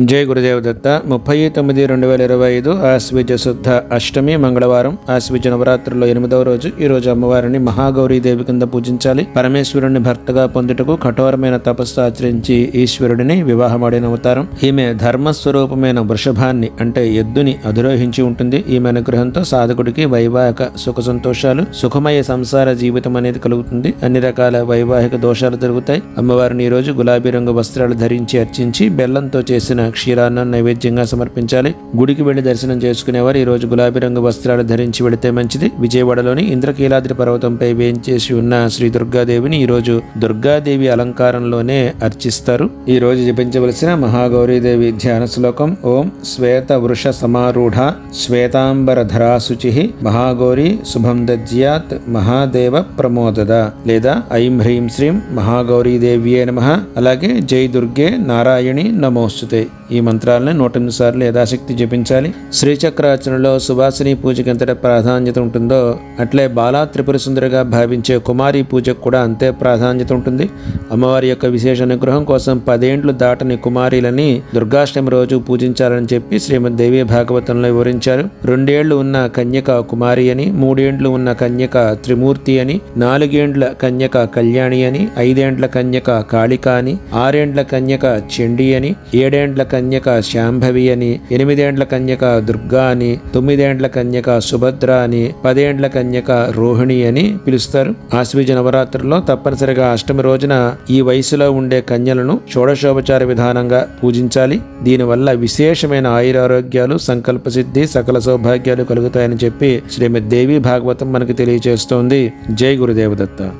జై గురుదేవ దత్త. ముప్పై తొమ్మిది రెండు వేల ఇరవై ఐదు ఆశ్విజ శుద్ధ అష్టమి మంగళవారం. ఆశ్విజ నవరాత్రుల్లో ఎనిమిదవ రోజు. ఈ రోజు అమ్మవారిని మహాగౌరీదేవి కింద పూజించాలి. పరమేశ్వరుని భర్తగా పొందుటకు కఠోరమైన తపస్సు ఆచరించి ఈశ్వరుడిని వివాహమాడిన అవతారం. ఈమె ధర్మస్వరూపమైన వృషభాన్ని అంటే ఎద్దుని అధిరోహించి ఉంటుంది. ఈమె అనుగ్రహంతో సాధకుడికి వైవాహిక సుఖ సంతోషాలు సుఖమయ సంసార జీవితం అనేది కలుగుతుంది. అన్ని రకాల వైవాహిక దోషాలు జరుగుతాయి. అమ్మవారిని ఈ రోజు గులాబీ రంగు వస్త్రాలు ధరించి అర్చించి బెల్లంతో చేసిన క్షీరాన్న నైవేద్యంగా సమర్పించాలి. గుడికి వెళ్ళి దర్శనం చేసుకునేవారు ఈరోజు గులాబీ రంగు వస్త్రాలు ధరించి వెళితే మంచిది. విజయవాడలోని ఇంద్రకీలాద్రి పర్వతంపై వేయించేసి ఉన్న శ్రీ దుర్గాదేవిని ఈరోజు దుర్గాదేవి అలంకారంలోనే అర్చిస్తారు. ఈ రోజు జపించవలసిన మహాగౌరీదేవి ధ్యాన శ్లోకం ఓం శ్వేత వృష సమారూఢ శ్వేతాంబర ధరాశుచి మహాగౌరి శుభం దజ్యాత్ మహాదేవ ప్రమోదద లేదా ఐం హ్రీం శ్రీం మహాగౌరీదేవ్యే నమ. అలాగే జై దుర్గే నారాయణి నమోస్తుతే. ఈ మంత్రాలను నూట ఎనిమిది సార్లు యథాశక్తి జపించాలి. శ్రీచక్రార్చనలో సువాసిని పూజకి ఎంతట ప్రాధాన్యత ఉంటుందో అట్లే బాలా త్రిపుర సుందరిగా భావించే కుమారి పూజకు కూడా అంతే ప్రాధాన్యత ఉంటుంది. అమ్మవారి యొక్క విశేష అనుగ్రహం కోసం పదేండ్లు దాటని కుమారీలని దుర్గాష్టమి రోజు పూజించాలని చెప్పి శ్రీమద్ దేవి భాగవతంలో వివరించారు. రెండేళ్ళు ఉన్న కన్యక కుమారి అని మూడేండ్లు ఉన్న కన్యక త్రిమూర్తి అని నాలుగేండ్ల కన్యక కళ్యాణి అని ఐదేండ్ల కన్యక కాళిక అని ఆరేండ్ల కన్యక చెండి అని ఏడేండ్ల కన్యక శాంభవి అని ఎనిమిదేండ్ల కన్యక దుర్గా అని తొమ్మిదేండ్ల కన్యక సుభద్ర అని పదేండ్ల కన్యక రోహిణి అని పిలుస్తారు. ఆశ్వీజ నవరాత్రుల్లో తప్పనిసరిగా అష్టమి రోజున ఈ వయసులో ఉండే కన్యలను షోడశోపచార విధానంగా పూజించాలి. దీనివల్ల విశేషమైన ఆయురారోగ్యాలు సంకల్ప సిద్ధి సకల సౌభాగ్యాలు కలుగుతాయని చెప్పి శ్రీమద్ దేవి భాగవతం మనకు తెలియజేస్తోంది జై గురుదేవదత్త.